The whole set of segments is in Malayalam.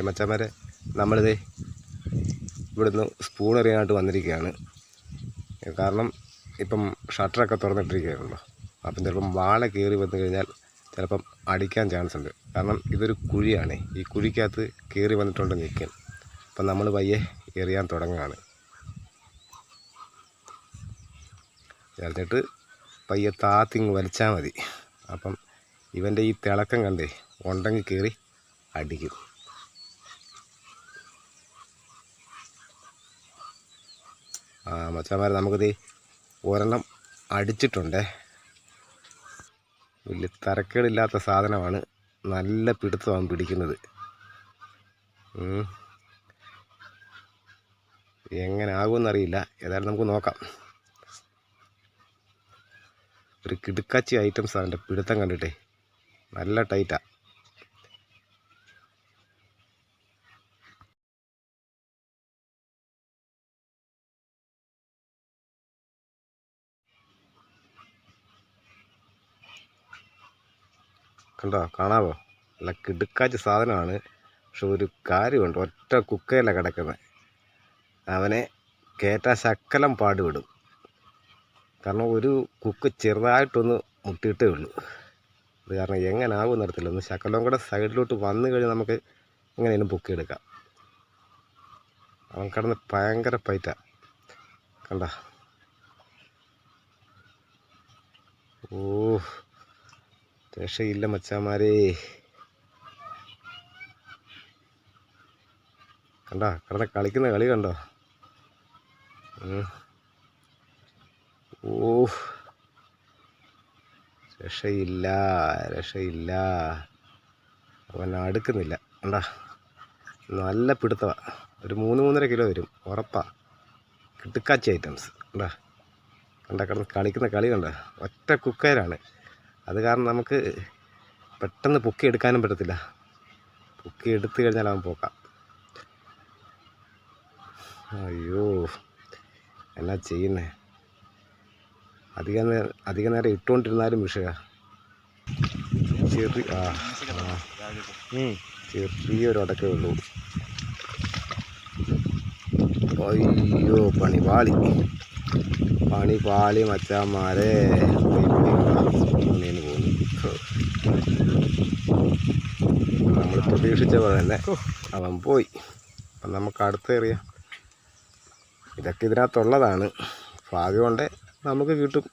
മച്ചന്മാരെ നമ്മളിത് ഇവിടുന്ന് സ്പൂൺ എറിയാനായിട്ട് വന്നിരിക്കുകയാണ്. കാരണം ഇപ്പം ഷട്ടറൊക്കെ തുറന്നിട്ടിരിക്കുകയാണല്ലോ. അപ്പം ചിലപ്പം വാള കയറി വന്നു കഴിഞ്ഞാൽ ചിലപ്പം അടിക്കാൻ ചാൻസ് ഉണ്ട്. കാരണം ഇതൊരു കുഴിയാണ്. ഈ കുഴിക്കകത്ത് കയറി വന്നിട്ടുണ്ട് നിൽക്കാൻ അപ്പം നമ്മൾ പയ്യെ എറിയാൻ തുടങ്ങുകയാണ്. എറിഞ്ഞിട്ട് പയ്യെ താത്തിങ് വലിച്ചാൽ മതി. അപ്പം ഇവന്റെ ഈ തിളക്കം കണ്ടേ ഉണ്ടെങ്കിൽ കയറി അടിക്കും. മച്ചാമാരെ നമുക്കിത് ഒരെണ്ണം അടിച്ചിട്ടുണ്ടേ. വലിയ തരക്കേടില്ലാത്ത സാധനമാണ്. നല്ല പിടുത്തമാണ് പിടിക്കുന്നത്. എങ്ങനെ ആകുമെന്നറിയില്ല ഏതായാലും നമുക്ക് നോക്കാം. ഒരു കിടുക്കാച്ചി ഐറ്റംസ് അതിന്റെ പിടുത്തം കണ്ടിട്ടേ. നല്ല ടൈറ്റാ. കണ്ടോ? കാണാവോ? നല്ല കിടുക്കാച്ച സാധനമാണ്. പക്ഷെ ഒരു കാര്യമുണ്ട്. ഒറ്റ കുക്കയല്ല കിടക്കുന്നത് അവനെ കയറ്റാ ശക്കലം പാടുവിടും കാരണം ഒരു കുക്ക് ചെറുതായിട്ടൊന്ന് മുട്ടിയിട്ടേ ഉള്ളൂ. അത് കാരണം എങ്ങനെ ആകും നിരത്തില്ല ഒന്ന് ശക്കലം കൂടെ സൈഡിലോട്ട് വന്നു കഴിഞ്ഞാൽ നമുക്ക് എങ്ങനെയും പൊക്കിയെടുക്കാം. അവൻ കിടന്ന് ഭയങ്കര പൈറ്റ. കണ്ട? ഓ രക്ഷയില്ല മച്ചാമാരേ. കണ്ടോ? കടന്ന കളിക്കുന്ന കളി കണ്ടോ. ഓ രക്ഷയില്ല രക്ഷയില്ല. അവൻ അടുക്കുന്നില്ല. കണ്ടാ? നല്ല പിടുത്തവാ. ഒരു മൂന്ന് മൂന്നര കിലോ വരും. ഉറപ്പാ. കിട്ടുക്കാച്ചി ഐറ്റംസ്. കണ്ടാ? കണ്ട? കളിക്കുന്ന കളി കണ്ടോ? ഒറ്റ കുക്കയിലാണ് അത് കാരണം നമുക്ക് പെട്ടെന്ന് പൊക്കി എടുക്കാനും പറ്റത്തില്ല. പൊക്കി എടുത്തു കഴിഞ്ഞാൽ അവൻ പോക്കാം. അയ്യോ എന്നാ ചെയ്യുന്നേ? അധികം നേരം അധിക നേരം ഇട്ടുകൊണ്ടിരുന്നാലും വിഷയ. ചെറിയ ആ. ചെറിയൊരു അടക്കേ ഉള്ളൂ. അയ്യോ പണി പാളി പണി പാളി മച്ചാമാരെ നമ്മൾ പ്രതീക്ഷിച്ച പോലെ തന്നെ അവൻ പോയി. അപ്പം നമുക്ക് അടുത്ത് എറിയാം ഇതൊക്കെ ഇതിനകത്തുള്ളതാണ്. ഭാഗ്യം കൊണ്ട് നമുക്ക് കിട്ടും.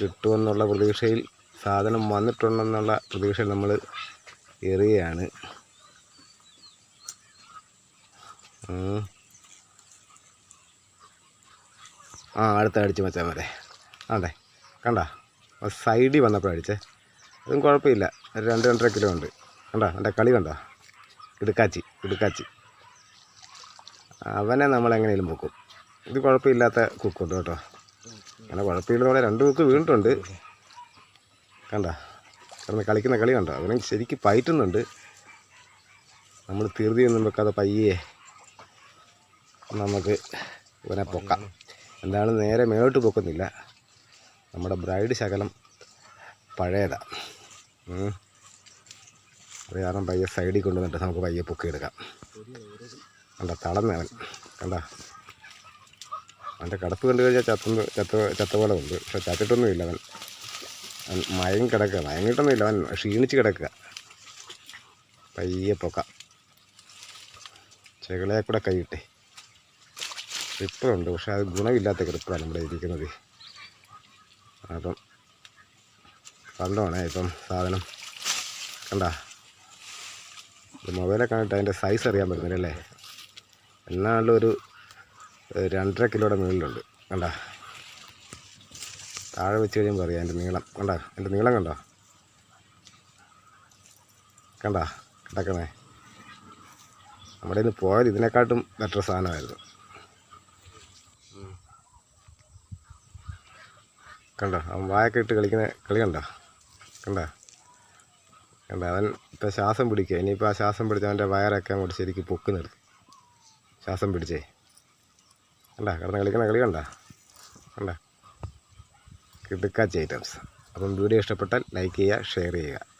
കിട്ടുമെന്നുള്ള പ്രതീക്ഷയിൽ സാധനം വന്നിട്ടുണ്ടെന്നുള്ള പ്രതീക്ഷയിൽ നമ്മൾ എറിയുകയാണ്. ആ അടുത്ത അടിച്ച് വെച്ചാൽ മതി. അതെ കണ്ട? സൈഡിൽ വന്നപ്പോൾ അടിച്ചേ. അതും കുഴപ്പമില്ല. രണ്ട് രണ്ടര കിലോ ഉണ്ട്. കണ്ട? എന്റെ കളി കണ്ടോ? ഇടുക്കാച്ചി ഇടുക്കാച്ചി. അവനെ നമ്മൾ എങ്ങനെയും പൊക്കും ഇത് കുഴപ്പമില്ലാത്ത കുക്കുണ്ട് കേട്ടോ. അങ്ങനെ കുഴപ്പമില്ലാതെ രണ്ട് കുക്ക് വീണിട്ടുണ്ട്. കണ്ട? കിടന്ന് കളിക്കുന്ന കളി കണ്ടോ? അവനെ ശരിക്കും പയറ്റുന്നുണ്ട്. നമ്മൾ തീർത്തിയൊന്നും വെക്കാതെ പയ്യേ നമുക്ക് ഇവനെ പൊക്കാം. എന്താണ് നേരെ മേലോട്ട് പൊക്കുന്നില്ല. നമ്മുടെ ബ്രൈഡ് ശകലം പഴയതാ. ഉം. അത് കാരണം പയ്യെ സൈഡിൽ കൊണ്ടുവന്നിട്ട് നമുക്ക് പയ്യെ പൊക്കിയെടുക്കാം. കണ്ട തളർന്നവൻ. കണ്ട? അവന്റെ കടപ്പ് കണ്ടു കഴിഞ്ഞാൽ ചത്തുന്ന ചത്ത ചത്ത പോലെ ഉണ്ട്. പക്ഷെ ചത്തിട്ടൊന്നുമില്ല അവൻ. അവൻ മയം കിടക്കുക. മയങ്ങിയിട്ടൊന്നുമില്ല അവൻ ക്ഷീണിച്ച് കിടക്കുക. പയ്യെ പൊക്കാം. ചെകളെ കൂടെ കൈയിട്ടേ. ക്രിപ്പറുണ്ട് പക്ഷെ അത് ഗുണമില്ലാത്ത ക്രിപ്പറാണ് ഇവിടെ ഇരിക്കുന്നത്. അപ്പം കണ്ടോണേ ഇപ്പം സാധനം. കണ്ട? മൊബൈലെ കണ്ടിട്ട് അതിന്റെ സൈസ് അറിയാൻ പറ്റുന്നില്ല അല്ലേ? എന്നാലും ഒരു രണ്ടര കിലോയുടെ മുകളിലുണ്ട് കണ്ട? താഴെ വെച്ച് കഴിയുമ്പോൾ അറിയാം അതിന്റെ നീളം. കണ്ട? അതിന്റെ നീളം കണ്ടോ? കണ്ട? കിടക്കണേ. നമ്മുടെ ഇന്ന് പോയത് ഇതിനെക്കാട്ടും ബെറ്റർ സാധനമായിരുന്നു. കണ്ടോ? അവൻ വായൊക്കെ ഇട്ട് കളിക്കുന്ന കളി കണ്ടോ? കണ്ട? കണ്ട? അവൻ ഇപ്പം ശ്വാസം പിടിക്കുക. ഇനിയിപ്പോൾ ആ ശ്വാസം പിടിച്ച് അവന്റെ വയറൊക്കെ അങ്ങോട്ട് ശരിക്കും പൊക്ക് നിർത്തി ശ്വാസം പിടിച്ചേ. കണ്ട? കിടന്ന് കളിക്കണ കളി കണ്ട? കണ്ട? കിടുക്കാച്ചി ഐറ്റംസ്. അപ്പം വീഡിയോ ഇഷ്ടപ്പെട്ടാൽ ലൈക്ക് ചെയ്യുക ഷെയർ ചെയ്യുക.